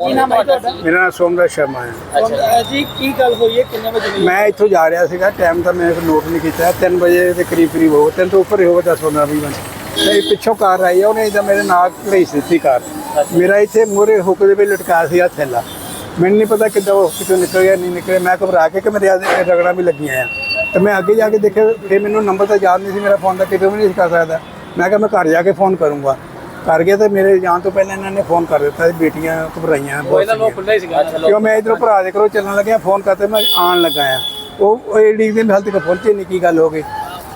ਕੀ ਨਾਮ ਹੈ ਤੁਹਾਡਾ? ਮੇਰਾ ਨਾਮ ਸੋਮਰਾਜ ਸ਼ਰਮਾ ਹੈ। ਅੱਛਾ ਜੀ ਕੀ ਗੱਲ ਹੋਈ ਹੈ? ਕਿੰਨੇ ਵਜੇ ਹੋਈ ਮੈਂ ਇੱਥੋਂ ਜਾ ਰਿਹਾ ਸੀਗਾ ਟਾਈਮ ਤਾਂ ਮੈਂ ਨੋਟ ਨਹੀਂ ਕੀਤਾ। 3 ਵਜੇ ਦੇ ਕਰੀਬ ਕਰੀਬ ਹੋ ਤਿੰਨ ਤੋਂ ਉੱਪਰ ਹੀ ਹੋਵੇ 10 15 20 ਮਿੰਟ। ਤੇ ਪਿੱਛੋਂ ਕਾਰ ਆਈ ਆ, ਉਹਨੇ ਇਦਾਂ ਮੇਰੇ ਨਾਲ ਘੜੀਸ ਦਿੱਤੀ ਕਾਰ। ਮੇਰਾ ਇੱਥੇ ਮੂਹਰੇ ਹੁੱਕ ਦੇ ਵਿੱਚ ਲਟਕਾਇਆ ਸੀ ਆ ਥੈਲਾ। ਮੈਨੂੰ ਨਹੀਂ ਪਤਾ ਕਿੱਦਾਂ ਉਹ ਕਿਤੋਂ ਨਿਕਲ ਗਿਆ ਨਹੀਂ ਨਿਕਲਿਆ। ਮੈਂ ਘਬਰਾ ਕੇ ਕਿ ਮੇਰੇ ਆਦੇ ਰਗੜਾਂ ਵੀ ਲੱਗੀਆਂ ਆ। ਤੇ ਮੈਂ ਅੱਗੇ ਜਾ ਕੇ ਦੇਖਿਆ ਫਿਰ ਮੈਨੂੰ ਨੰਬਰ ਤਾਂ ਯਾਦ ਨਹੀਂ ਸੀ ਮੇਰਾ ਫੋਨ ਦਾ ਕਿਤੇ ਵੀ ਨਹੀਂ ਸੀ ਕਰ ਸਕਦਾ। ਮੈਂ ਕਿਹਾ ਮੈਂ ਘਰ ਜਾ ਕੇ ਫੋਨ ਕਰੂੰਗਾ। ਕਰ ਗਿਆ ਤੇ ਮੇਰੇ ਜਾਣ ਤੋਂ ਪਹਿਲਾਂ ਇਹਨਾਂ ਨੇ ਫੋਨ ਕਰ ਦਿੱਤਾ ਸੀ ਬੇਟੀਆਂ ਘਬਰਾਈਆਂ ਬਹੁਤ ਸੀਗੀਆਂ। ਖੁੱਲਾ ਹੀ ਸੀਗਾ ਕਿਉਂ ਮੈਂ ਇਧਰੋਂ ਭਰਾ ਦੇ ਕਰੋ ਚੱਲਣ ਲੱਗਿਆ ਫੋਨ ਕਰਤੇ ਮੈਂ ਆਣ ਲੱਗਾ ਆ। ਉਹ ਏਡੀ ਦੇ ਹਾਲ ਤੱਕ ਪਹੁੰਚੇ ਨਹੀਂ ਕੀ ਗੱਲ ਹੋ ਗਈ।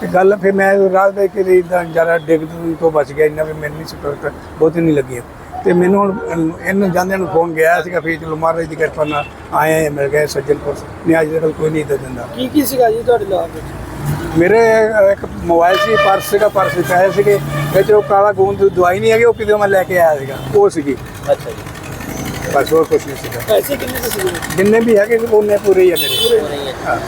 ਤੇ ਗੱਲ ਫਿਰ ਮੈਂ ਰਾਤ ਦੇ ਕੇ ਇਦਾਂ ਜ਼ਿਆਦਾ ਡਿੱਗ ਤੋਂ ਬਚ ਗਿਆ ਇੰਨਾ ਵੀ ਮੈਨੂੰ ਨਹੀਂ ਸਪੋਰਟ ਬਹੁਤ ਨਹੀਂ ਲੱਗੀ। ਤੇ ਮੈਨੂੰ ਹੁਣ ਅਮ, ਇਹਨੂੰ ਜਾਂਦਿਆਂ ਨੂੰ ਫੋਨ ਗਿਆ ਸੀਗਾ ਫਿਰ ਚਲੋ ਮਹਾਰਾਜ ਦੀ ਕਿਰਪਾ ਨਾਲ ਆਏ ਮਿਲ ਗਏ ਸੱਜਣਪੁਰ ਨਹੀਂ ਅੱਜ ਤੱਕ ਕੋਈ ਨਹੀਂ ਦੇ ਦਿੰਦਾ। ਕੀ ਕੀ ਸੀਗਾ ਜੀ ਤੁਹਾਡੇ ਲਾਗ ਵਿੱਚ ਮੇਰੇ ਇੱਕ ਮੋਬਾਈਲ ਸੀ ਪਰਸ ਸੀਗਾ ਪਰਸ ਵਿੱਚ ਪੈਸੇ ਸੀਗੇ। ਵਿੱਚ ਉਹ ਕਾਲਾ ਗੂੰਦ ਦੀ ਦਵਾਈ ਨਹੀਂ ਹੈਗੀ ਉਹ ਕਿਤੇ ਮੈਂ ਲੈ ਕੇ ਆਇਆ ਸੀਗਾ। ਉਹ ਸੀਗੀ। ਅੱਛਾ ਜੀ। ਬਸ ਹੋਰ ਕੁਝ ਨਹੀਂ ਸੀਗਾ। ਪੈਸੇ ਕਿੰਨੇ ਸੀਗੇ? ਜਿੰਨੇ ਵੀ ਹੈਗੇ ਉਹਨੇ ਪੂਰੇ ਹੀ ਆ ਮੇਰੇ। ਹਾਂ।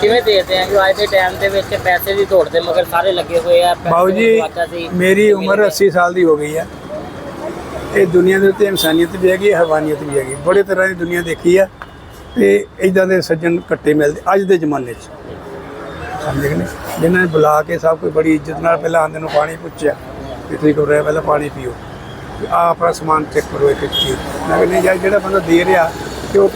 ਕਿਵੇਂ ਦੇਖਦੇ ਆ ਕਿ ਅੱਜ ਦੇ ਟਾਈਮ ਦੇ ਵਿੱਚ ਪੈਸੇ ਦੀ ਦੌੜ ਦੇ ਮਗਰ ਸਾਰੇ ਲੱਗੇ ਹੋਏ ਆ ਪੈਸੇ ਬਾਊ ਜੀ ਸੀ ਮੇਰੀ ਉਮਰ 80 ਸਾਲ ਦੀ ਹੋ ਗਈ ਹੈ ਇਹ ਦੁਨੀਆ ਦੇ ਉੱਤੇ ਇਨਸਾਨੀਅਤ ਵੀ ਹੈਗੀ ਹੈ ਹਵਾਨੀਅਤ ਵੀ ਹੈਗੀ। ਬੜੇ ਤਰ੍ਹਾਂ ਦੀ ਦੁਨੀਆ ਦੇਖੀ ਆ ਤੇ ਇਦਾਂ ਦੇ ਸੱਜਣ ਕੱਟੇ ਮਿਲਦੇ ਅੱਜ ਦੇ ਜ਼ਮਾਨੇ 'ਚ। ਸਮਝ ਨੇ ਜਿਨ੍ਹਾਂ ਨੇ ਬੁਲਾ ਕੇ ਸਭ ਕੋਈ ਬੜੀ ਇੱਜ਼ਤ ਨਾਲ ਪਹਿਲਾਂ ਆਂਦੇ ਨੂੰ ਪਾਣੀ ਪੁੱਛਿਆ ਕਿ ਤੁਸੀਂ ਰਿਹਾ ਪਹਿਲਾਂ ਪਾਣੀ ਪੀਓ। ਆ ਆਪਣਾ ਸਮਾਨ ਚੈੱਕ ਕਰੋ ਇੱਕ ਚੀਜ਼। ਮੈਂ ਕਹਿੰਦਾ ਯਾਰ ਜਿਹੜਾ ਬੰਦਾ ਦੇ ਰਿਹਾ ਤੇ ਉਹ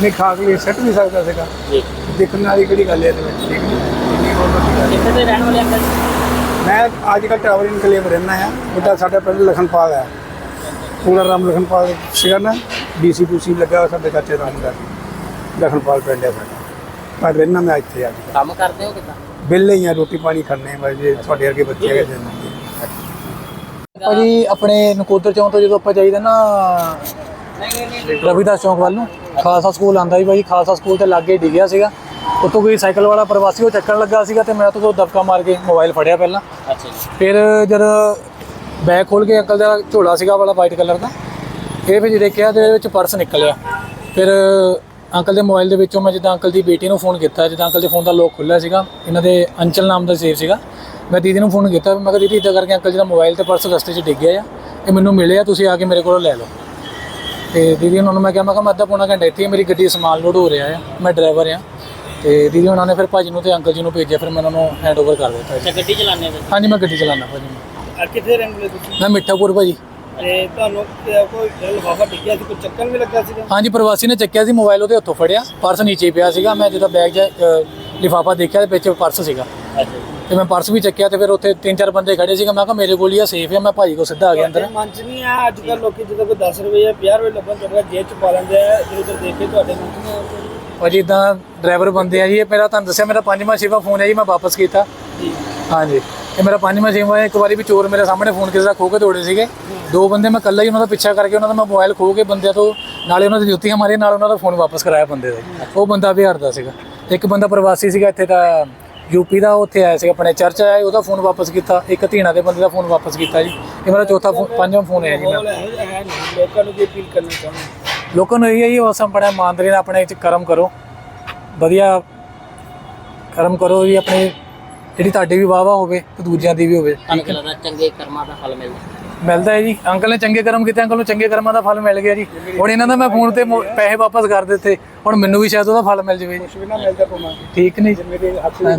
ਨਹੀਂ ਖਾ ਕੇ ਸੱਟ ਵੀ ਸਕਦਾ ਸੀਗਾ। ਜੀ। ਦੇਖਣ ਵਾਲੀ ਕਿਹੜੀ ਗੱਲ ਹੈ ਇਹਦੇ ਵਿੱਚ ਠੀਕ ਨਹੀਂ? ਬਹੁਤ ਵੱਡੀ ਗੱਲ ਹੈ। ਕਿੱਥੇ ਦੇ ਰਹਿਣ ਵਾਲੇ ਅੰਕਲ? ਮੈਂ ਅੱਜ ਕੱਲ੍ਹ ਟਾਵਰ ਇਨਕਲੇਵ ਰਹਿਣਾ ਆ ਬੇਟਾ ਸਾਡਾ ਪਿੰਡ ਲਖਨਪਾਲ ਹੈ। ਪੂਰਾ ਰਾਮ ਲਖਨਪਾਲ ਸੀਗਾ ਨਾ ਡੀਸੀ ਟੂਸੀ ਲੱਗਾ ਸਾਡੇ ਚਾਚੇ ਦਾ। ਮੁੰਡਾ ਲਖਨਪਾਲ ਪਿੰਡ ਹੈ ਸਾਡਾ। ਪਰ ਰਹਿਣਾ ਮੈਂ ਇੱਥੇ ਅੱਜ ਕੰਮ ਕਰਦੇ ਹੋ ਕਿਦਾਂ? ਵਿਹਲੇ ਹੀ ਆ ਰੋਟੀ ਪਾਣੀ ਖਾਣੇ ਮੈਂ ਜੇ ਤੁਹਾਡੇ ਵਰਗੇ ਬੱਚੇ ਹੈਗੇ ਜਿੰਨੇ ਭਾਜੀ ਆਪਣੇ ਨਕੋਦਰ ਚੌਂਕ ਤੋਂ ਜਦੋਂ ਆਪਾਂ ਜਾਈਦਾ ਨਾ ਰਵਿਦਾਸ ਚੌਂਕ ਵੱਲ ਨੂੰ ਖਾਲਸਾ ਸਕੂਲ ਆਂਦਾ ਸੀ ਭਾਜੀ ਖਾਲਸਾ ਸਕੂਲ ਤੇ ਲਾਗੇ ਡਿੱਗਿਆ ਸੀਗਾ। ਉੱਥੋਂ ਕੋਈ ਸਾਈਕਲ ਵਾਲਾ ਪ੍ਰਵਾਸੀ ਉਹ ਚੱਕਣ ਲੱਗਾ ਸੀਗਾ ਤੇ ਮੈਂ ਤੋਂ ਤੋਂ ਦਬਕਾ ਮਾਰ ਕੇ ਮੋਬਾਈਲ ਫੜਿਆ ਪਹਿਲਾਂ। ਅੱਛਾ ਜੀ। ਫਿਰ ਜਦ ਬੈਗ ਖੋਲ ਕੇ ਅੰਕਲ ਦਾ ਝੋਲਾ ਸੀਗਾ ਵਾਲਾ ਵਾਈਟ ਕਲਰ ਦਾ ਇਹ ਵਿੱਚ ਦੇਖਿਆ ਤੇ ਇਹਦੇ ਵਿੱਚ ਪਰਸ ਨਿਕਲਿਆ। ਫਿਰ ਅੰਕਲ ਦੇ ਮੋਬਾਈਲ ਦੇ ਵਿੱਚੋਂ ਮੈਂ ਜਿੱਦਾਂ ਅੰਕਲ ਦੀ ਬੇਟੀ ਨੂੰ ਫੋਨ ਕੀਤਾ ਜਿੱਦਾਂ ਅੰਕਲ ਦੇ ਫੋਨ ਦਾ ਲੋਕ ਖੁੱਲ੍ਹਾ ਸੀਗਾ ਇਹਨਾਂ ਦੇ ਅੰਚਲ ਨਾਮ ਦਾ ਸੇਵ ਸੀਗਾ। ਮੈਂ ਦੀਦੀ ਨੂੰ ਫੋਨ ਕੀਤਾ ਮੈਂ ਕਿਹਾ ਦੀਦੀ ਇਦਾਂ ਕਰਕੇ ਅੰਕਲ ਜੀ ਦਾ ਮੋਬਾਈਲ ਤੇ ਪਰਸ ਰਸਤੇ 'ਚ ਡਿੱਗ ਗਿਆ ਆ ਇਹ ਮੈਨੂੰ ਮਿਲਿਆ ਤੁਸੀਂ ਆ ਕੇ ਮੇਰੇ ਕੋਲੋਂ ਲੈ ਲਓ। ਤੇ ਦੀਦੀ ਉਹਨਾਂ ਨੂੰ ਮੈਂ ਕਿਹਾ ਮੈਂ ਕਿਹਾ ਮੈਂ ਅੱਧਾ ਪੌਣਾ ਘੰਟਾ ਇੱਥੇ ਮੇਰੀ ਗੱਡੀ ਸਮਾਨ ਲੋਡ ਹੋ ਰਿਹਾ ਆ ਮੈਂ ਡਰਾਈਵਰ ਆ। ਤੇ ਦੀਦੀ ਉਹਨਾਂ ਨੇ ਫਿਰ ਭਾਜੀ ਨੂੰ ਤੇ ਅੰਕਲ ਜੀ ਨੂੰ ਭੇਜਿਆ ਫਿਰ ਮੈਂ ਉਹਨਾਂ ਨੂੰ ਹੈਂਡ ਓਵਰ ਕਰ ਦਿੱਤਾ ਅੱਛਾ ਗੱਡੀ ਚਲਾਉਂਦੇ ਹੋ? ਹਾਂਜੀ ਮੈਂ ਗੱਡੀ ਚਲਾਉਂਦਾ ਭਾਜੀ। ਕਿੱਥੇ ਵਾਲੇ ਤੁਸੀਂ? ਮੈਂ ਮਿੱਠਾਪੁਰ ਭਾਜੀ। ਤੇ ਤੁਹਾਨੂੰ ਤੇ ਕੋਈ ਲਿਫਾਫਾ ਡਿੱਗਿਆ ਸੀ ਕੋਈ ਚੱਕਰ ਵੀ ਲੱਗਾ ਸੀਗਾ? ਹਾਂਜੀ ਪ੍ਰਵਾਸੀ ਨੇ ਚੱਕਿਆ ਸੀ ਮੋਬਾਈਲ ਉਹਦੇ ਹੱਥੋਂ ਫੜਿਆ ਪਰਸ ਨੀਚੇ ਪਿਆ ਸੀਗਾ ਮੈਂ ਜਦੋਂ ਬੈਗ ਲਿਫਾਫਾ ਦੇਖਿਆ ਤੇ ਵਿੱਚ ਪਰਸ ਸੀਗਾ। ਤੇ ਮੈਂ ਪਰਸ ਵੀ ਚੱਕਿਆ ਤੇ ਫਿਰ ਉੱਥੇ ਤਿੰਨ ਚਾਰ ਬੰਦੇ ਖੜੇ ਸੀਗਾ ਮੈਂ ਕਿਹਾ ਮੇਰੇ ਕੋਲ ਹੀ ਆ ਸੇਫ ਆ ਮੈਂ ਭਾਜੀ ਕੋਲ ਸਿੱਧਾ ਆ ਗਿਆ ਅੰਦਰ। ਮਨ ਚ ਨਹੀਂ ਆ ਅੱਜ ਕੱਲ ਲੋਕੀ ਜਦੋਂ ਕੋਈ 10 ਰੁਪਏ ਜਾਂ 50 ਰੁਪਏ ਲੱਭਣ ਤੁਹਾਡਾ ਜੇਬ ਚ ਪਾ ਲੈਂਦੇ ਆ ਜਦੋਂ ਦੇਖ ਕੇ ਤੁਹਾਡੇ ਮਨ ਚ ਨਹੀਂ ਭਾਜੀ ਡਰਾਈਵਰ ਬੰਦੇ ਆ ਜੀ ਇਹ ਮੇਰਾ ਤੁਹਾਨੂੰ ਦੱਸਿਆ ਮੇਰਾ ਪੰਜਵਾਂ ਛੇਵਾਂ ਫੋਨ ਹੈ ਜੀ ਮੈਂ ਵਾਪਸ ਕੀਤਾ। ਜੀ। ਹਾਂਜੀ। ਇਹ ਮੇਰਾ ਪੰਜਵਾਂ ਛੇਵਾਂ ਹੈ। ਇੱਕ ਵਾਰੀ ਵੀ ਚੋਰ ਮੇਰੇ ਸਾਹਮਣੇ ਫੋਨ ਕਿਸੇ ਦਾ ਖੋ ਕੇ ਦੌੜੇ ਸੀਗੇ। ਦੋ ਬੰਦੇ ਮੈਂ ਇਕੱਲਾ ਹੀ ਉਹਨਾਂ ਦਾ ਪਿੱਛਾ ਕਰਕੇ ਉਹਨਾਂ ਦਾ ਮੈਂ ਮੋਬਾਈਲ ਖੋ ਕੇ ਬੰਦਿਆਂ ਤੋਂ ਨਾਲੇ ਉਹਨਾਂ ਦੀ ਜੁੱਤੀਆਂ ਮਾਰੀਆਂ ਨਾਲ ਉਹਨਾਂ ਦਾ ਫੋਨ ਵਾਪਸ ਕਰਾਇਆ ਬੰਦੇ ਦਾ। ਉਹ ਬੰਦਾ ਬਿਹਾਰ ਦਾ ਸੀਗਾ। ਇੱਕ ਬੰਦਾ ਪ੍ਰਵਾਸੀ ਸੀਗਾ ਇੱਥੇ ਦਾ ਯੂਪੀ ਦਾ ਉੱਥੇ ਆਇਆ ਸੀ ਆਪਣੇ ਚਰਚ ਆਇਆ ਉਹਦਾ ਫੋਨ ਵਾਪਸ ਕੀਤਾ। ਇੱਕ ਧੀਣਾ ਦੇ ਬੰਦੇ ਦਾ ਫੋਨ ਵਾਪਸ ਕੀਤਾ ਜੀ। ਇਹ ਮੇਰਾ ਚੌਥਾ ਪੰਜਵਾਂ ਫੋਨ ਹੈ ਜੀ ਲੋਕਾਂ ਨੂੰ ਕੀ ਅਪੀਲ ਕਰਨਾ ਚਾਹੁੰਦੇ ਲੋਕਾਂ ਨੂੰ ਇਹ ਹੈ ਉਸ ਬੜਾ ਇਮਾਨਦਾਰੀ ਨਾਲ ਆਪਣੇ ਕਰਮ ਕਰੋ। ਵਧੀਆ ਕਰਮ ਕਰੋ ਜੀ ਆਪਣੇ ਜਿਹੜੀ ਤੁਹਾਡੀ ਵੀ ਵਾਵਾ ਹੋਵੇ ਤੇ ਦੂਜਿਆਂ ਦੀ ਵੀ ਹੋਵੇ। ਕੀ ਲੱਗਦਾ ਚੰਗੇ ਕਰਮਾਂ ਦਾ ਫਲ ਮਿਲਦਾ। ਮਿਲਦਾ ਹੈ ਜੀ। ਅੰਕਲ ਨੇ ਚੰਗੇ ਕਰਮ ਕੀਤੇ ਅੰਕਲ ਨੂੰ ਚੰਗੇ ਕਰਮਾਂ ਦਾ ਫਲ ਮਿਲ ਗਿਆ ਜੀ। ਹੁਣ ਇਹਨਾਂ ਦਾ ਮੈਂ ਫੋਨ ਤੇ ਮੋ- ਪੈਸੇ ਵਾਪਸ ਕਰ ਦਿੱਤੇ। ਹੁਣ ਮੈਨੂੰ ਵੀ ਸ਼ਾਇਦ ਉਹਦਾ ਫਲ ਮਿਲ ਜਾਵੇ ਜੀ। ਕੁਛ ਵੀ ਨਾ ਮਿਲਦਾ ਪਮਾ ਠੀਕ ਨਹੀਂ ਹੱਥ